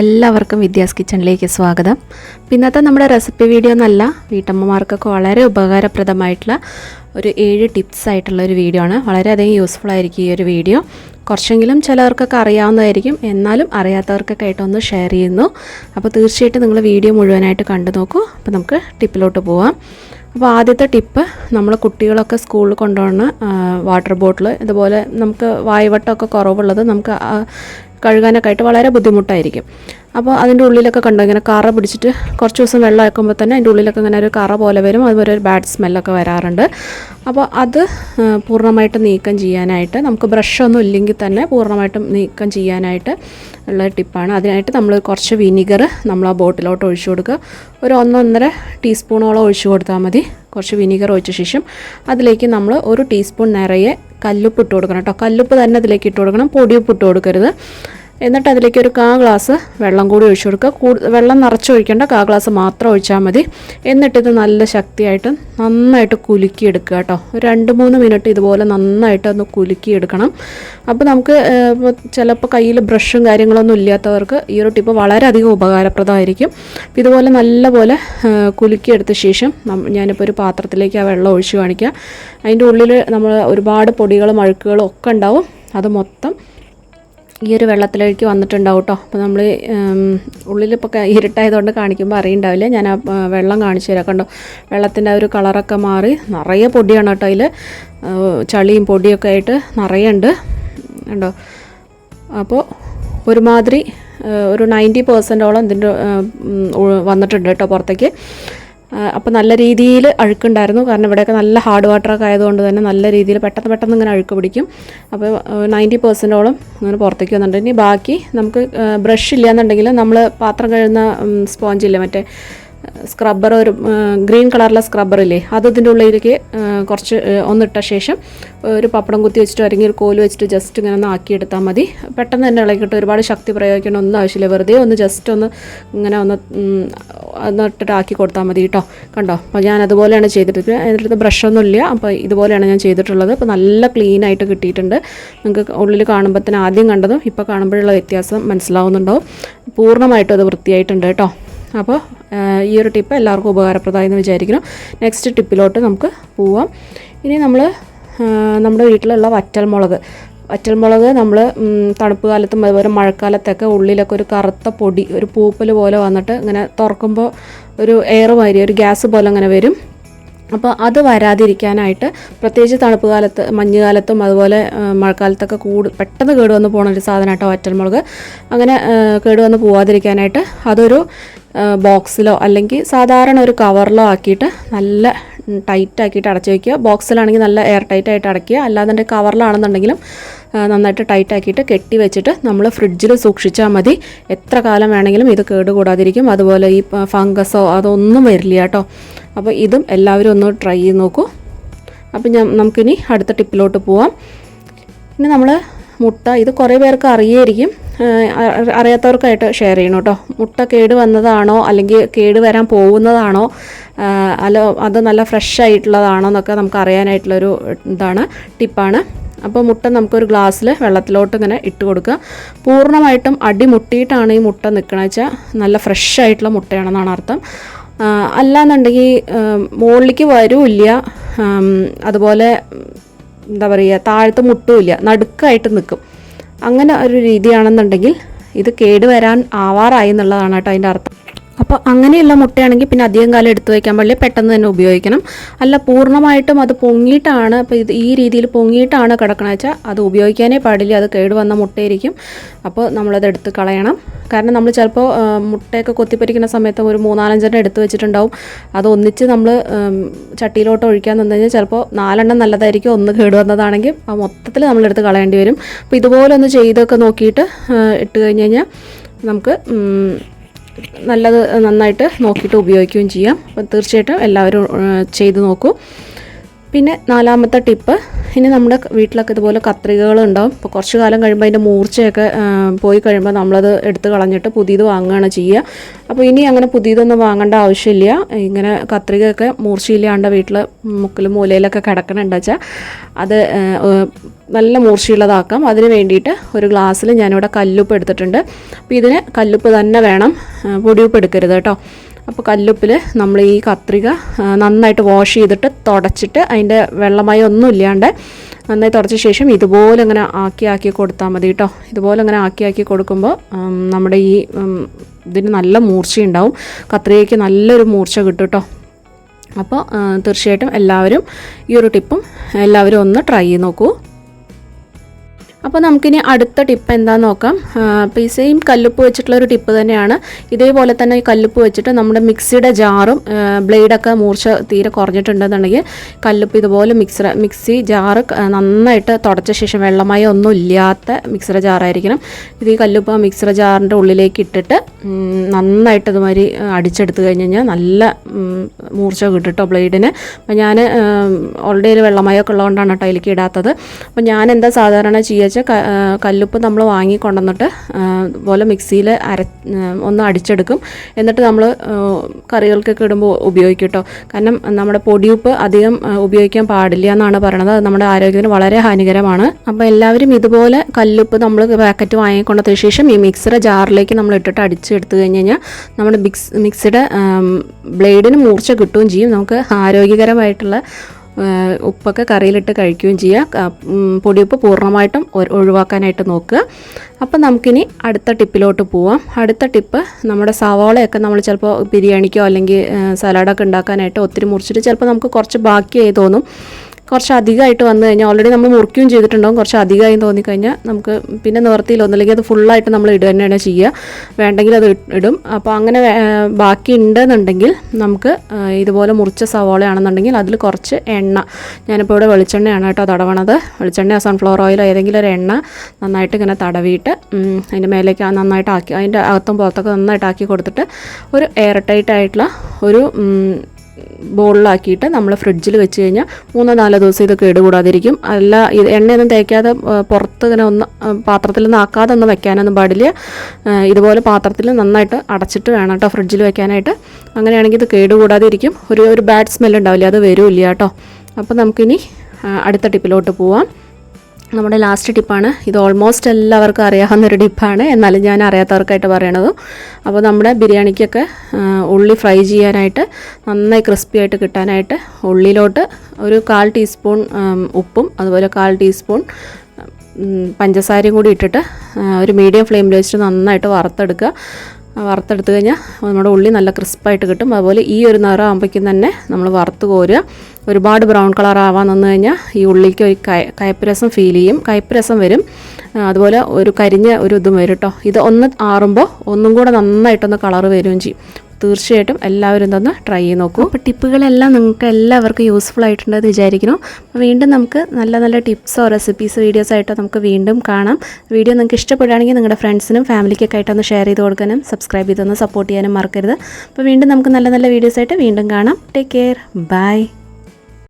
എല്ലാവർക്കും വിദ്യാസ് കിച്ചണിലേക്ക് സ്വാഗതം. ഇന്നത്തെ നമ്മുടെ റെസിപ്പി വീഡിയോ എന്നല്ല വീട്ടമ്മമാർക്കൊക്കെ വളരെ ഉപകാരപ്രദമായിട്ടുള്ള ഒരു ഏഴ് ടിപ്സ് ആയിട്ടുള്ള ഒരു വീഡിയോ ആണ്. വളരെയധികം യൂസ്ഫുൾ ആയിരിക്കും ഈ ഒരു വീഡിയോ. കുറച്ചെങ്കിലും ചിലവർക്കൊക്കെ അറിയാവുന്നതായിരിക്കും. എന്നാലും അറിയാത്തവർക്കൊക്കെ ആയിട്ടൊന്ന് ഷെയർ ചെയ്യുന്നു. അപ്പോൾ തീർച്ചയായിട്ടും നിങ്ങൾ വീഡിയോ മുഴുവനായിട്ട് കണ്ടു നോക്കൂ. അപ്പോൾ നമുക്ക് ടിപ്പിലോട്ട് പോവാം. അപ്പോൾ ആദ്യത്തെ ടിപ്പ് നമ്മൾ കുട്ടികളൊക്കെ സ്കൂളിൽ കൊണ്ടുപോകുന്ന വാട്ടർ ബോട്ടിൽ ഇതുപോലെ നമുക്ക് വായുവട്ടമൊക്കെ കുറവുള്ളത് നമുക്ക് കഴുകാനൊക്കെ ആയിട്ട് വളരെ ബുദ്ധിമുട്ടായിരിക്കും. അപ്പോൾ അതിന്റെ ഉള്ളിലൊക്കെ കണ്ടോ ഇങ്ങനെ കറ പിടിച്ചിട്ട് കുറച്ച് ദിവസം വെള്ളം ആക്കുമ്പോൾ തന്നെ അതിന്റെ ഉള്ളിലൊക്കെ ഇങ്ങനെ ഒരു കറ പോലെ വരും. അതുപോലെ ഒരു ബാഡ് സ്മെല്ലൊക്കെ വരാറുണ്ട്. അപ്പോൾ അത് പൂർണമായിട്ട് നീക്കം ചെയ്യാനായിട്ട് നമുക്ക് ബ്രഷൊന്നും ഇല്ലെങ്കിൽ തന്നെ പൂർണമായിട്ടും നീക്കം ചെയ്യാനായിട്ട് ഉള്ള ടിപ്പാണ് അതിനായിട്ട് നമ്മൾ കുറച്ച് വിനിഗർ നമ്മൾ ആ ബോട്ടിലോട്ട് ഒഴിച്ചു കൊടുക്കുക. ഒരു ഒന്നൊന്നര ടീസ്പൂണോളം ഒഴിച്ചു കൊടുത്താൽ മതി. കുറച്ച് വിനിഗർ ഒഴിച്ച ശേഷം അതിലേക്ക് നമ്മൾ ഒരു ടീസ്പൂൺ നിറയെ കല്ലുപ്പ് ഇട്ട് കൊടുക്കണം കേട്ടോ. കല്ലുപ്പ് തന്നെ അതിലേക്ക് ഇട്ട് കൊടുക്കണം. പൊടിയുപ്പ് ഇട്ട് കൊടുക്കരുത്. എന്നിട്ട് അതിലേക്ക് ഒരു കാ ഗ്ലാസ് വെള്ളം കൂടി ഒഴിച്ചു കൊടുക്കുക. കൂടു വെള്ളം നിറച്ച് ഒഴിക്കേണ്ട കാ ഗ്ലാസ് മാത്രം ഒഴിച്ചാൽ മതി. എന്നിട്ടിത് നല്ല ശക്തിയായിട്ട് നന്നായിട്ട് കുലുക്കിയെടുക്കുക കേട്ടോ. ഒരു രണ്ട് മൂന്ന് മിനിറ്റ് ഇതുപോലെ നന്നായിട്ട് ഒന്ന് കുലുക്കിയെടുക്കണം. അപ്പോൾ നമുക്ക് ചിലപ്പോൾ കയ്യിൽ ബ്രഷും കാര്യങ്ങളൊന്നും ഇല്ലാത്തവർക്ക് ഈ ഒരു ടിപ്പ് വളരെയധികം ഉപകാരപ്രദമായിരിക്കും. ഇതുപോലെ നല്ലപോലെ കുലുക്കിയെടുത്ത ശേഷം ഞാനിപ്പോൾ ഒരു പാത്രത്തിലേക്ക് ആ വെള്ളം ഒഴിച്ച് കാണിക്കുക അതിന്റെ ഉള്ളിൽ നമ്മൾ ഒരുപാട് പൊടികളും അഴുക്കുകളും ഒക്കെ ഉണ്ടാവും. അത് മൊത്തം ഈ ഒരു വെള്ളത്തിലേക്ക് വന്നിട്ടുണ്ടാവും കേട്ടോ അപ്പോൾ നമ്മൾ ഉള്ളിലിപ്പോൾ ഇരുട്ടായതുകൊണ്ട് കാണിക്കുമ്പോൾ അറിയണ്ടാവില്ല. ഞാൻ ആ വെള്ളം കാണിച്ചു തരാം. കണ്ടോ? വെള്ളത്തിന്റെ ആ ഒരു കളറൊക്കെ മാറി നിറയെ പൊടിയാണ് കേട്ടോ അതിൽ ചളിയും പൊടിയൊക്കെ ആയിട്ട് നിറയെ ഉണ്ട്. കണ്ടോ? അപ്പോൾ ഒരുമാതിരി ഒരു നയന്റി പെർസെന്റോളം ഇതിന്റെ വന്നിട്ടുണ്ട് കേട്ടോ പുറത്തേക്ക്. അപ്പോൾ നല്ല രീതിയിൽ അഴുക്കുണ്ടായിരുന്നു. കാരണം ഇവിടെയൊക്കെ നല്ല ഹാർഡ് വാട്ടറൊക്കെ ആയതുകൊണ്ട് തന്നെ നല്ല രീതിയിൽ പെട്ടെന്ന് പെട്ടെന്ന് ഇങ്ങനെ അഴുക്ക് പിടിക്കും. അപ്പോൾ നയന്റി പെർസെന്റോളം ഇങ്ങനെ പുറത്തേക്ക് വന്നിട്ടുണ്ട്. ഇനി ബാക്കി നമുക്ക് ബ്രഷ് ഇല്ലയെന്നുണ്ടെങ്കിൽ നമ്മൾ പാത്രം കഴുകുന്ന സ്പോഞ്ചില്ല ഇല്ലേ മറ്റേ സ്ക്രബ്ബർ ഒരു ഗ്രീൻ കളറിലെ സ്ക്രബ്ബർ ഇല്ലേ? അത് ഇതിന്റെ ഉള്ളിലേക്ക് കുറച്ച് ഒന്നിട്ട ശേഷം ഒരു പപ്പടം കുത്തി വെച്ചിട്ട് അല്ലെങ്കിൽ ഒരു കോൽ വെച്ചിട്ട് ജസ്റ്റ് ഇങ്ങനെ ഒന്ന് ആക്കിയെടുത്താൽ മതി. പെട്ടെന്ന് തന്നെ ഇളകിയിട്ട് ഒരുപാട് ശക്തി പ്രയോഗിക്കേണ്ട ഒന്നും ആവശ്യമില്ല. വെറുതെ ഒന്ന് ജസ്റ്റ് ഒന്ന് ഇങ്ങനെ ഒന്ന് ഒന്നിട്ടിട്ട് ആക്കി കൊടുത്താൽ മതി കേട്ടോ. കണ്ടോ? അപ്പോൾ ഞാൻ അതുപോലെയാണ് ചെയ്തിട്ട് എന്റെ അടുത്ത് ബ്രഷൊന്നും ഇല്ല. അപ്പോൾ ഇതുപോലെയാണ് ഞാൻ ചെയ്തിട്ടുള്ളത്. അപ്പോൾ നല്ല ക്ലീൻ ആയിട്ട് കിട്ടിയിട്ടുണ്ട്. നിങ്ങൾക്ക് ഉള്ളിൽ കാണുമ്പോൾ തന്നെ ആദ്യം കണ്ടതും ഇപ്പോൾ കാണുമ്പോഴുള്ള വ്യത്യാസം മനസ്സിലാവുന്നുണ്ടാവും. പൂർണമായിട്ടും അത് വൃത്തിയായിട്ടുണ്ട് കേട്ടോ. അപ്പോൾ ഈ ഒരു ടിപ്പ് എല്ലാവർക്കും ഉപകാരപ്രദമായി എന്ന് വിചാരിക്കുന്നു. നെക്സ്റ്റ് ടിപ്പിലോട്ട് നമുക്ക് പോവാം. ഇനി നമ്മൾ നമ്മുടെ വീട്ടിലുള്ള വറ്റൽമുളക്. വറ്റൽമുളക് നമ്മൾ തണുപ്പ് കാലത്തും അതുപോലെ മഴക്കാലത്തൊക്കെ ഉള്ളിലൊക്കെ ഒരു കറുത്ത പൊടി ഒരു പൂപ്പൽ പോലെ വന്നിട്ട് ഇങ്ങനെ തുറക്കുമ്പോൾ ഒരു എയർ മാതിരി ഒരു ഗ്യാസ് പോലെ അങ്ങനെ വരും. അപ്പോൾ അത് വരാതിരിക്കാനായിട്ട് പ്രത്യേകിച്ച് തണുപ്പ് കാലത്ത് മഞ്ഞുകാലത്തും അതുപോലെ മഴക്കാലത്തൊക്കെ കൂട് പെട്ടെന്ന് കേടുവന്ന് പോകുന്ന ഒരു സാധനമായിട്ടോ വറ്റൽമുളക്. അങ്ങനെ കേടുവന്ന് പോവാതിരിക്കാനായിട്ട് അതൊരു ബോക്സിലോ അല്ലെങ്കിൽ സാധാരണ ഒരു കവറിലോ ആക്കിയിട്ട് നല്ല ടൈറ്റ് ആക്കിയിട്ട് അടച്ചു വയ്ക്കുക ബോക്സിലാണെങ്കിൽ നല്ല എയർ ടൈറ്റ് ആയിട്ട് അടയ്ക്കുക. അല്ലാതെ കവറിലാണെന്നുണ്ടെങ്കിലും നന്നായിട്ട് ടൈറ്റ് ആക്കിയിട്ട് കെട്ടി വെച്ചിട്ട് നമ്മൾ ഫ്രിഡ്ജിൽ സൂക്ഷിച്ചാൽ മതി. എത്ര കാലം വേണമെങ്കിലും ഇത് കേടുകൂടാതിരിക്കും. അതുപോലെ ഈ ഫംഗസോ അതൊന്നും വരില്ല കേട്ടോ. അപ്പോൾ ഇതും എല്ലാവരും ഒന്ന് ട്രൈ ചെയ്ത് നോക്കൂ. അപ്പോൾ ഞാൻ നമുക്കിനി അടുത്ത ടിപ്പിലോട്ട് പോവാം. ഇനി നമ്മൾ മുട്ട ഇത് കുറേ പേർക്ക് അറിയായിരിക്കും. അറിയാത്തവർക്കായിട്ട് ഷെയർ ചെയ്യണം കേട്ടോ. മുട്ട കേട് വന്നതാണോ അല്ലെങ്കിൽ കേട് വരാൻ പോകുന്നതാണോ അല്ല അത് നല്ല ഫ്രഷ് ആയിട്ടുള്ളതാണോ എന്നൊക്കെ നമുക്ക് അറിയാനായിട്ടുള്ളൊരു ഇതാണ് ടിപ്പാണ് അപ്പോൾ മുട്ട നമുക്കൊരു ഗ്ലാസ്സിൽ വെള്ളത്തിലോട്ട് ഇങ്ങനെ ഇട്ട് കൊടുക്കുക. പൂർണമായിട്ടും അടിമുട്ടിയിട്ടാണ് ഈ മുട്ട നിൽക്കണമെന്ന് വെച്ചാൽ നല്ല ഫ്രഷ് ആയിട്ടുള്ള മുട്ടയാണെന്നാണ് അർത്ഥം. അല്ലാന്നുണ്ടെങ്കിൽ മുകളിലേക്ക് വരൂല്ല. അതുപോലെ എന്താ പറയുക താഴത്ത് മുട്ടുമില്ല നടുക്കായിട്ട് നിൽക്കും അങ്ങനെ ഒരു രീതിയാണെന്നുണ്ടെങ്കിൽ ഇത് കേടുവരാൻ ആവാറായി എന്നുള്ളതാണ് കേട്ടോ അതിന്റെ അർത്ഥം. അപ്പോൾ അങ്ങനെയുള്ള മുട്ടയാണെങ്കിൽ പിന്നെ അധികം കാലം എടുത്തു വയ്ക്കാൻ പാടില്ല. പെട്ടെന്ന് തന്നെ ഉപയോഗിക്കണം. അല്ല പൂർണമായിട്ടും അത് പൊങ്ങിയിട്ടാണ് അപ്പോൾ ഇത് ഈ രീതിയിൽ പൊങ്ങിയിട്ടാണ് കിടക്കണ വെച്ചാൽ അത് ഉപയോഗിക്കാനേ പാടില്ല. അത് കേടുവന്ന മുട്ടയായിരിക്കും. അപ്പോൾ നമ്മളത് എടുത്ത് കളയണം. കാരണം നമ്മൾ ചിലപ്പോൾ മുട്ടയൊക്കെ കൊത്തിപ്പരിക്കുന്ന സമയത്ത് ഒരു മൂന്നാലഞ്ചെണ്ണം എടുത്ത് വെച്ചിട്ടുണ്ടാവും. അത് ഒന്നിച്ച് നമ്മൾ ചട്ടിയിലോട്ട് ഒഴിക്കാൻ നിന്ന് കഴിഞ്ഞാൽ ചിലപ്പോൾ നാലെണ്ണം നല്ലതായിരിക്കും. ഒന്ന് കേടുവന്നതാണെങ്കിൽ ആ മൊത്തത്തിൽ നമ്മളെടുത്ത് കളയേണ്ടി വരും. അപ്പോൾ ഇതുപോലെ ഒന്ന് ചെയ്തൊക്കെ നോക്കിയിട്ട് ഇട്ട് കഴിഞ്ഞ് കഴിഞ്ഞാൽ നമുക്ക് നല്ലത് നന്നായിട്ട് നോക്കിയിട്ട് ഉപയോഗിക്കുകയും ചെയ്യാം. അപ്പം തീർച്ചയായിട്ടും എല്ലാവരും ചെയ്ത് നോക്കൂ. പിന്നെ നാലാമത്തെ ടിപ്പ് ഇനി നമ്മുടെ വീട്ടിലൊക്കെ ഇതുപോലെ കത്രികകൾ ഉണ്ടാവും ഇപ്പോൾ കുറച്ച് കാലം കഴിയുമ്പോൾ അതിന്റെ മൂർച്ചയൊക്കെ പോയി കഴിയുമ്പോൾ നമ്മളത് എടുത്ത് കളഞ്ഞിട്ട് പുതിയത് വാങ്ങുകയാണ് ചെയ്യുക. അപ്പോൾ ഇനി അങ്ങനെ പുതിയതൊന്നും വാങ്ങേണ്ട ആവശ്യമില്ല. ഇങ്ങനെ കത്രികയൊക്കെ മൂർച്ചയില്ലാണ്ട് വീട്ടിൽ മുക്കിലും മൂലയിലൊക്കെ കിടക്കണുണ്ട് വെച്ചാൽ അത് നല്ല മൂർച്ചയുള്ളതാക്കാം. അതിന് വേണ്ടിയിട്ട് ഒരു ഗ്ലാസ്സിൽ ഞാനിവിടെ കല്ലുപ്പ് എടുത്തിട്ടുണ്ട്. അപ്പോൾ ഇതിന് കല്ലുപ്പ് തന്നെ വേണം. പൊടിയുപ്പ് എടുക്കരുത് കേട്ടോ. അപ്പോൾ കല്ലുപ്പിൽ നമ്മൾ ഈ കത്രിക നന്നായിട്ട് വാഷ് ചെയ്തിട്ട് തുടച്ചിട്ട് അതിന്റെ വെള്ളമായി ഒന്നും ഇല്ലാണ്ട് നന്നായി തുടച്ച ശേഷം ഇതുപോലെ ഇങ്ങനെ ആക്കി ആക്കി കൊടുത്താൽ മതി കേട്ടോ. ഇതുപോലെ ഇങ്ങനെ ആക്കി ആക്കി കൊടുക്കുമ്പോൾ നമ്മുടെ ഈ ഇതിന് നല്ല മൂർച്ചയുണ്ടാവും. കത്രികയ്ക്ക് നല്ലൊരു മൂർച്ച കിട്ടും കേട്ടോ. അപ്പോൾ തീർച്ചയായിട്ടും എല്ലാവരും ഈ ഒരു ടിപ്പും എല്ലാവരും ഒന്ന് ട്രൈ ചെയ്ത് നോക്കൂ. അപ്പോൾ നമുക്കിനി അടുത്ത ടിപ്പ് എന്താണെന്ന് നോക്കാം. അപ്പോൾ ഈ സെയിം കല്ലുപ്പ് വെച്ചിട്ടുള്ള ഒരു ടിപ്പ് തന്നെയാണ്. ഇതേപോലെ തന്നെ ഈ കല്ലുപ്പ് വെച്ചിട്ട് നമ്മുടെ മിക്സിയുടെ ജാറും ബ്ലേഡൊക്കെ മൂർച്ച തീരെ കുറഞ്ഞിട്ടുണ്ടെന്നുണ്ടെങ്കിൽ കല്ലുപ്പ് ഇതുപോലെ മിക്സർ മിക്സി ജാറ് നന്നായിട്ട് തുടച്ച ശേഷം വെള്ളമായി ഒന്നും ഇല്ലാത്ത മിക്സർ ജാറായിരിക്കണം. ഇത് ഈ കല്ലുപ്പ് ആ മിക്സർ ജാറിന്റെ ഉള്ളിലേക്ക് ഇട്ടിട്ട് നന്നായിട്ട് ഇതുമാതിരി അടിച്ചെടുത്ത് കഴിഞ്ഞ് കഴിഞ്ഞാൽ നല്ല മൂർച്ച കിട്ടും ബ്ലേഡിന് അപ്പോൾ ഞാൻ ഓൾറെഡി ഒരു വെള്ളമയമൊക്കെ ഉള്ളതുകൊണ്ടാണ് കേട്ടോ അതിലേക്ക് ഇടാത്തത്. അപ്പോൾ ഞാൻ എന്താ സാധാരണ ചെയ്യുക വെച്ചാൽ കല്ലുപ്പ് നമ്മൾ വാങ്ങി കൊണ്ടുവന്നിട്ട് പോലെ മിക്സിയിൽ അര ഒന്ന് അടിച്ചെടുക്കും. എന്നിട്ട് നമ്മൾ കറികൾക്കൊക്കെ ഇടുമ്പോൾ ഉപയോഗിക്കും കേട്ടോ കാരണം നമ്മുടെ പൊടിയുപ്പ് അധികം ഉപയോഗിക്കാൻ പാടില്ല എന്നാണ് പറയണത്. അത് നമ്മുടെ ആരോഗ്യത്തിന് വളരെ ഹാനികരമാണ്. അപ്പോൾ എല്ലാവരും ഇതുപോലെ കല്ലുപ്പ് നമ്മൾ പാക്കറ്റ് വാങ്ങിക്കൊണ്ടതിന് ശേഷം ഈ മിക്സിയുടെ ജാറിലേക്ക് നമ്മൾ ഇട്ടിട്ട് അടിച്ചെടുത്ത് കഴിഞ്ഞ് കഴിഞ്ഞാൽ നമ്മുടെ മിക്സ് മിക്സിയുടെ ബ്ലേഡിന് മൂർച്ച കിട്ടുകയും ചെയ്യും. നമുക്ക് ആരോഗ്യകരമായിട്ടുള്ള ഉപ്പൊക്കെ കറിയിലിട്ട് കഴിക്കുകയും ചെയ്യുക. പൊടിയുപ്പ് പൂർണമായിട്ടും ഒഴിവാക്കാനായിട്ട് നോക്കുക. അപ്പം നമുക്കിനി അടുത്ത ടിപ്പിലോട്ട് പോവാം. അടുത്ത ടിപ്പ് നമ്മുടെ സവാളയൊക്കെ നമ്മൾ ചിലപ്പോൾ ബിരിയാണിക്കോ അല്ലെങ്കിൽ സലാഡൊക്കെ ഉണ്ടാക്കാനായിട്ട് ഒത്തിരി മുറിച്ചിട്ട് ചിലപ്പോൾ നമുക്ക് കുറച്ച് ബാക്കിയായി തോന്നും. കുറച്ച് അധികമായിട്ട് വന്നു കഴിഞ്ഞാൽ ഓൾറെഡി നമ്മൾ മുറിക്കുകയും ചെയ്തിട്ടുണ്ടാവും. കുറച്ച് അധികമായി തോന്നിക്കഴിഞ്ഞാൽ നമുക്ക് പിന്നെ നിവർത്തിയിൽ ഒന്നില്ലെങ്കിൽ അത് ഫുള്ളായിട്ട് നമ്മൾ ഇടുക തന്നെയാണ് ചെയ്യുക. വേണ്ടെങ്കിൽ അത് ഇടും. അപ്പോൾ അങ്ങനെ ബാക്കി ഉണ്ടെന്നുണ്ടെങ്കിൽ നമുക്ക് ഇതുപോലെ മുറിച്ച സവോളയാണെന്നുണ്ടെങ്കിൽ അതിൽ കുറച്ച് എണ്ണ. ഞാനിപ്പോൾ ഇവിടെ വെളിച്ചെണ്ണയാണ് കേട്ടോ തടവണത്. വെളിച്ചെണ്ണ സൺഫ്ലവർ ഓയിലോ ഏതെങ്കിലും ഒരു എണ്ണ നന്നായിട്ട് ഇങ്ങനെ തടവിയിട്ട് അതിന്റെ മേലേക്ക് നന്നായിട്ട് ആക്കി അതിന്റെ അകത്തും പുറത്തൊക്കെ നന്നായിട്ട് ആക്കി കൊടുത്തിട്ട് ഒരു എയർ ടൈറ്റ് ആയിട്ടുള്ള ഒരു ബോളിലാക്കിയിട്ട് നമ്മൾ ഫ്രിഡ്ജിൽ വെച്ച് കഴിഞ്ഞാൽ മൂന്നോ നാലോ ദിവസം ഇത് കേടുകൂടാതിരിക്കും അല്ല ഇത് എണ്ണയൊന്നും തേക്കാതെ പുറത്ത് ഇങ്ങനെ ഒന്ന് നിന്ന് ആക്കാതെ ഒന്നും വെക്കാനൊന്നും പാടില്ല. ഇതുപോലെ പാത്രത്തിൽ നന്നായിട്ട് അടച്ചിട്ട് വേണം കേട്ടോ ഫ്രിഡ്ജിൽ വെക്കാനായിട്ട്. അങ്ങനെയാണെങ്കിൽ ഇത് കേടുകൂടാതെ ഇരിക്കും ഒരു ഒരു ബാഡ് സ്മെൽ ഉണ്ടാവില്ല അത് വരില്ല കേട്ടോ. അപ്പോൾ നമുക്കിനി അടുത്ത ടിപ്പിലോട്ട് പോവാം. നമ്മുടെ ലാസ്റ്റ് ടിപ്പാണ്. ഇത് ഓൾമോസ്റ്റ് എല്ലാവർക്കും അറിയാവുന്ന ഒരു ടിപ്പാണ്. എന്നാലും ഞാൻ അറിയാത്തവർക്കായിട്ട് പറയണത്. അപ്പോൾ നമ്മുടെ ബിരിയാണിക്കൊക്കെ ഉള്ളി ഫ്രൈ ചെയ്യാനായിട്ട് നന്നായി ക്രിസ്പി ആയിട്ട് കിട്ടാനായിട്ട് ഉള്ളിയിലോട്ട് ഒരു കാൽ ടീസ്പൂൺ ഉപ്പും അതുപോലെ കാൽ ടീസ്പൂൺ പഞ്ചസാരയും കൂടി ഇട്ടിട്ട് ഒരു മീഡിയം ഫ്ലെയിമിൽ വെച്ചിട്ട് നന്നായിട്ട് വറുത്തെടുക്കുക. വറുത്തെടുത്ത് കഴിഞ്ഞാൽ നമ്മുടെ ഉള്ളി നല്ല ക്രിസ്പായിട്ട് കിട്ടും. അതുപോലെ ഈ ഒരു നിറം ആകുമ്പോഴേക്കും തന്നെ നമ്മൾ വറുത്ത് കോരുക. ഒരുപാട് ബ്രൗൺ കളർ ആവാൻ നിന്ന് കഴിഞ്ഞാൽ ഈ ഉള്ളിക്ക് ഒരു കയ കയ്പ്പ് രസം ഫീൽ ചെയ്യും. കയപ്പ് രസം വരും അതുപോലെ ഒരു കരിഞ്ഞ ഒരു ഇതും വരും കേട്ടോ ഇത് ഒന്ന് ആറുമ്പോൾ ഒന്നും കൂടെ നന്നായിട്ടൊന്ന് കളർ വരികയും ചെയ്യും. തീർച്ചയായിട്ടും എല്ലാവരും തന്നെ ട്രൈ ചെയ്ത് നോക്കൂ. അപ്പോൾ ടിപ്പുകളെല്ലാം നിങ്ങൾക്ക് എല്ലാവർക്കും യൂസ്ഫുൾ ആയിട്ടുണ്ടെന്ന് വിചാരിക്കുന്നു. വീണ്ടും നമുക്ക് നല്ല നല്ല ടിപ്സോ റെസിപ്പീസോ വീഡിയോസ് ആയിട്ടോ നമുക്ക് വീണ്ടും കാണാം. വീഡിയോ നിങ്ങൾക്ക് ഇഷ്ടപ്പെടുകയാണെങ്കിൽ നിങ്ങളുടെ ഫ്രണ്ട്സിനും ഫാമിലിക്കൊക്കെ ആയിട്ടൊന്ന് ഷെയർ ചെയ്ത് കൊടുക്കാനും സബ്സ്ക്രൈബ് ചെയ്തൊന്ന് സപ്പോർട്ട് ചെയ്യാനും മറക്കരുത്. അപ്പോൾ വീണ്ടും നമുക്ക് നല്ല നല്ല വീഡിയോസ് ആയിട്ട് വീണ്ടും കാണാം. Take care bye